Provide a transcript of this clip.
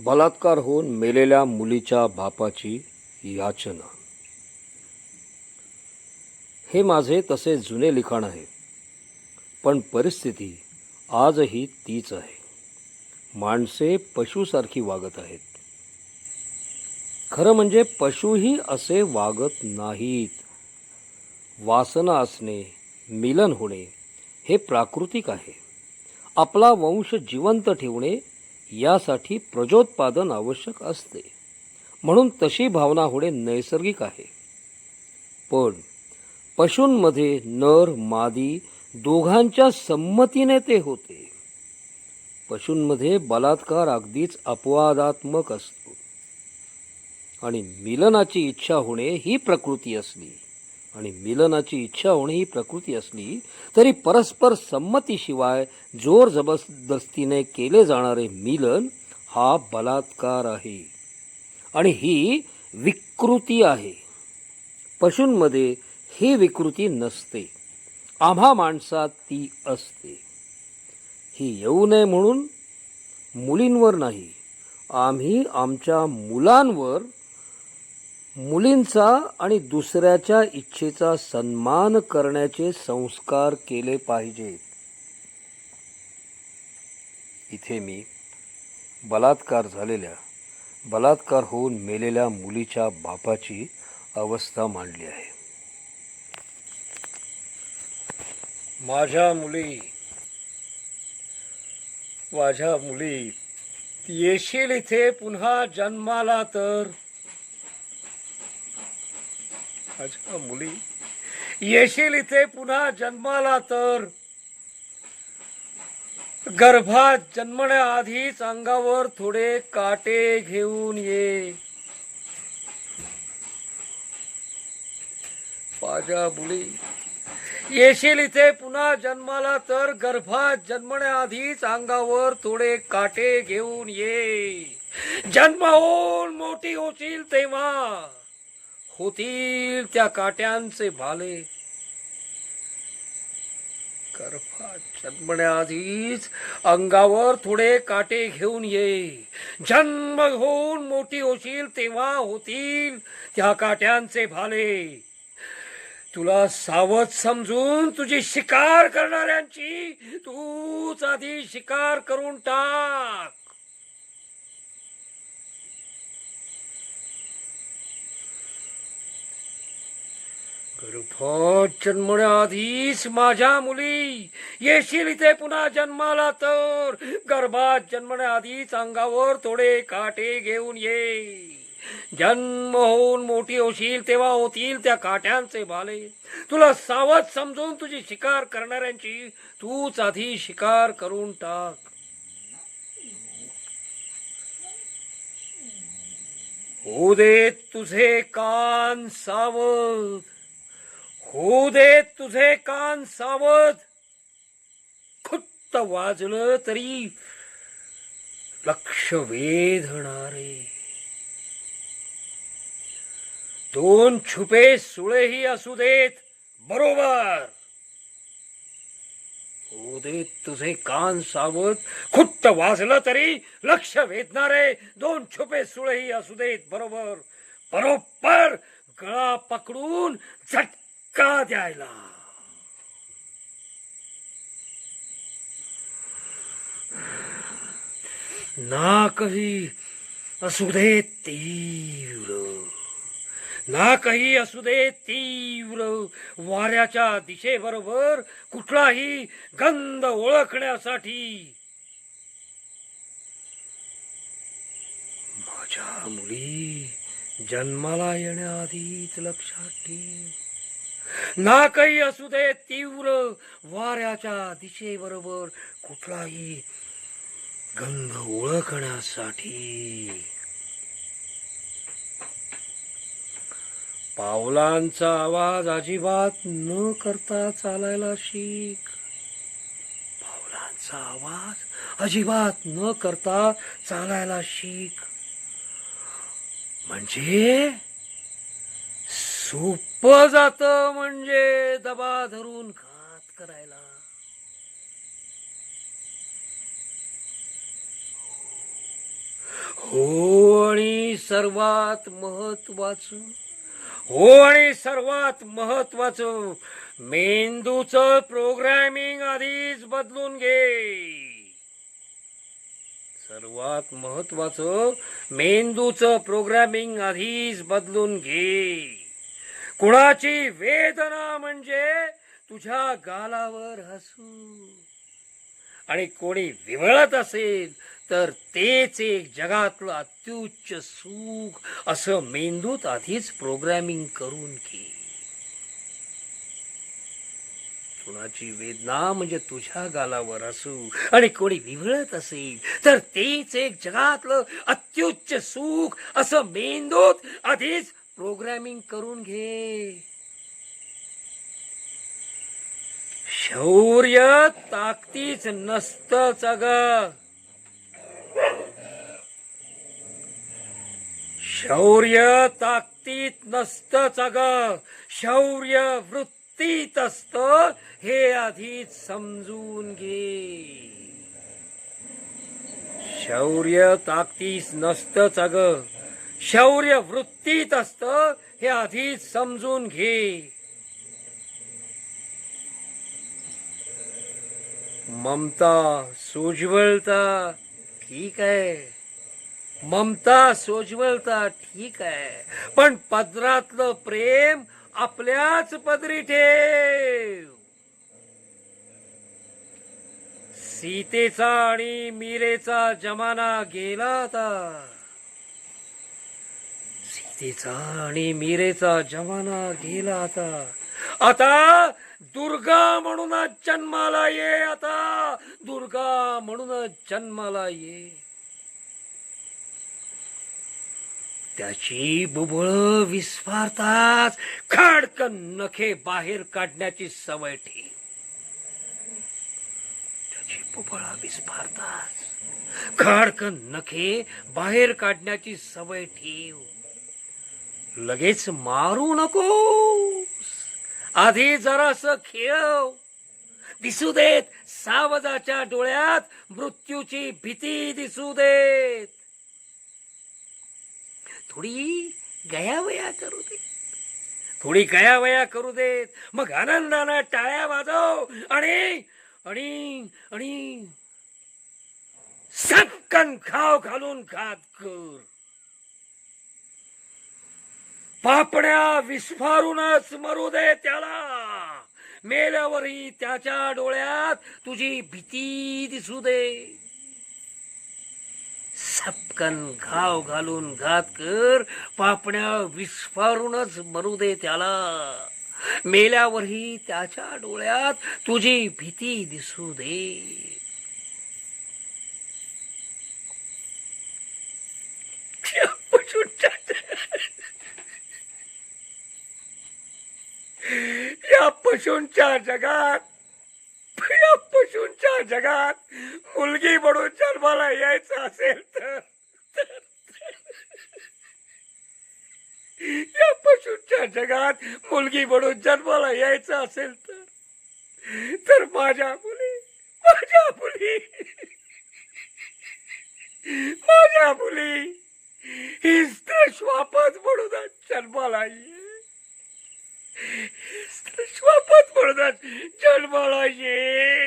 बलात्कार होऊन मेलेल्या मुलीच्या बापाची याचना. हे माझे तसे जुने लिखाण आहे. पण परिस्थिती आजही तीच आहे. माणसे पशुसारखी वागत आहेत. खरं म्हणजे पशुही असे वागत नाहीत. वासना असणे मिलन होणे हे प्राकृतिक आहे. आपला वंश जिवंत ठेवणे यासाठी प्रजोत्पादन आवश्यक असते. म्हणून तशी भावना होणे नैसर्गिक आहे. पण पशूंमध्ये नर मादी दोघांच्या संमतीने ते होते. पशूंमध्ये बलात्कार अगदीच अपवादात्मक असतो. आणि मिलनाची इच्छा होणे ही प्रकृती असली. आणि मिलनाची इच्छा होणे ही प्रकृती असली तरी परस्पर संमतीशिवाय जोर जबरदस्तीने केले जाणारे मिलन हा बलात्कार आहे. आणि ही विकृती आहे. पशूंमध्ये ही विकृती नसते. आम्हा माणसात ती असते. ही येऊ नये म्हणून मुलींवर नाही आम्ही आमच्या मुलांवर मुलींचा आणि दुसऱ्याच्या इच्छेचा सन्मान करण्याचे संस्कार केले पाहिजेत इथे मी बलात्कार झालेल्या बलात्कार होऊन मेलेल्या मुलीच्या बापाची अवस्था मांडली आहे. माझ्या मुली माझ्या मुली येशील इथे पुन्हा जन्माला तर? माझ्या मुली येशील इथे पुन्हा जन्माला तर. गर्भात जन्मण्याआधीच अंगावर थोडे काटे घेऊन ये. माझ्या मुली येशील इथे पुन्हा जन्माला तर गर्भात जन्मण्याआधीच अंगावर थोडे काटे घेऊन ये. जन्म होऊन मोठी होशील तेव्हा. होतील त्या काट्यांचे भाले. करफा जन्मण्याआधीच अंगावर थोडे काटे घेऊन ये. जन्म होऊन मोठी होशील तेव्हा होतील त्या काट्यांचे भाले. तुला सावध समजून तुझी शिकार करणाऱ्यांची तूच आधी शिकार करून टाक. जन्मण्या आधीच माझ्या मुली. येशील इथे पुन्हा जन्माला तर. गर्भात जन्मण्याआधीच अंगावर थोडे काटे घेऊन ये. जन्म होऊन मोठी होशील तेव्हा होतील त्या काट्यांचे भाले तुला सावध समजून तुझी शिकार करणाऱ्यांची तूच आधी शिकार करून टाक. हो दे तुझे कान सावध. होऊ दे तुझे कान सावध. खुत्त वाजलं तरी लक्ष वेधणारे. दोन छुपे सुळेही असू देत बरोबर. होऊ देत तुझे कान सावध. खुट्ट वाजलं तरी लक्ष वेधणारे दोन छुपे सुळेही असू देत बरोबर. बरोबर. गळा पकडून का द्यायला. नाकही असू दे तीव्र. ना काही असू दे तीव्र. वाऱ्याच्या दिशेबरोबर कुठलाही गंध ओळखण्यासाठी माझ्या मुली जन्माला येण्याआधीच लक्षात ठेव. ना काही असू दे तीव्र वाऱ्याच्या दिशेबरोबर कुठलाही गंध ओळखण्यासाठी. पावलांचा आवाज अजिबात न करता चालायला शिक. पावलांचा आवाज अजिबात न करता चालायला शिक. म्हणजे सोप जात म्हणजे दबा धरून घात करायला. हो आणि सर्वात महत्वाचं हो आणि सर्वात महत्वाचं मेंदूचं प्रोग्रॅमिंग आधीच बदलून घे. सर्वात महत्वाचं मेंदूचं प्रोग्रॅमिंग आधीच बदलून घे. कुणाची वेदना म्हणजे तुझ्या गालावर हसू. आणि कोणी विवळत असेल तर तेच एक जगातलं अत्युच्च सुख असं मेंदूत आधीच प्रोग्रॅमिंग करून घे. कुणाची वेदना म्हणजे तुझ्या गालावर असू आणि कोणी विवळत असेल तर तेच एक जगातलं अत्युच्च सुख असं मेंदूत आधीच प्रोग्रॅमिंग करून घे. शौर्य ताकदीच नसतच अग. शौर्य ताकदीत नसतच अग. शौर्य वृत्तीत असत हे आधीच समजून घे. शौर्य ताकदीस नसतच अग. शौर्य वृत्तीत असत हे आधीच समजून घे. ममता सोज्वलता ठीक आहे. ममता सोज्वलता ठीक आहे. पण पदरातलं प्रेम आपल्याच पदरी ठेव. सीतेचा आणि मीरेचा जमाना गेला आता. तिचा आणि मीरेचा जमाना गेला आता. आता दुर्गा म्हणूनच जन्माला ये आता. दुर्गा म्हणूनच जन्माला ये. त्याची बुबळ विस्फारताच खडकन नखे बाहेर काढण्याची सवय ठेव. त्याची बुबळा विस्फारताच खडकन नखे बाहेर काढण्याची सवय ठेव. लगेच मारू नकोस. आधी जरास खेळ दिसू देत सावजाच्या डोळ्यात मृत्यूची भीती दिसू देत. थोडी गयावया करू दे. थोडी गयावया करू देत मग आनंदानं टाळ्या वाजव आणि आणि आणि सक्कन खाव घालून खात कर. पापण्या विस्फारूनच मरू दे त्याला. मेल्यावरही त्याच्या डोळ्यात तुझी भीती दिसू दे. सपकन घाव घालून घात कर पापण्या विस्फारूनच मरू दे त्याला. मेल्यावरही त्याच्या डोळ्यात तुझी भीती दिसू दे या पशूंच्या जगात या पशूंच्या जगात मुलगी म्हणून जन्माला यायचं असेल तर या पशूंच्या जगात मुलगी म्हणून जन्माला यायचं असेल तर तर माझ्या मुली माझ्या मुली माझ्या मुली ही स्त्री श्वापच म्हणून जन्माला ये. श्वापत म्हणूनच जन्माला ये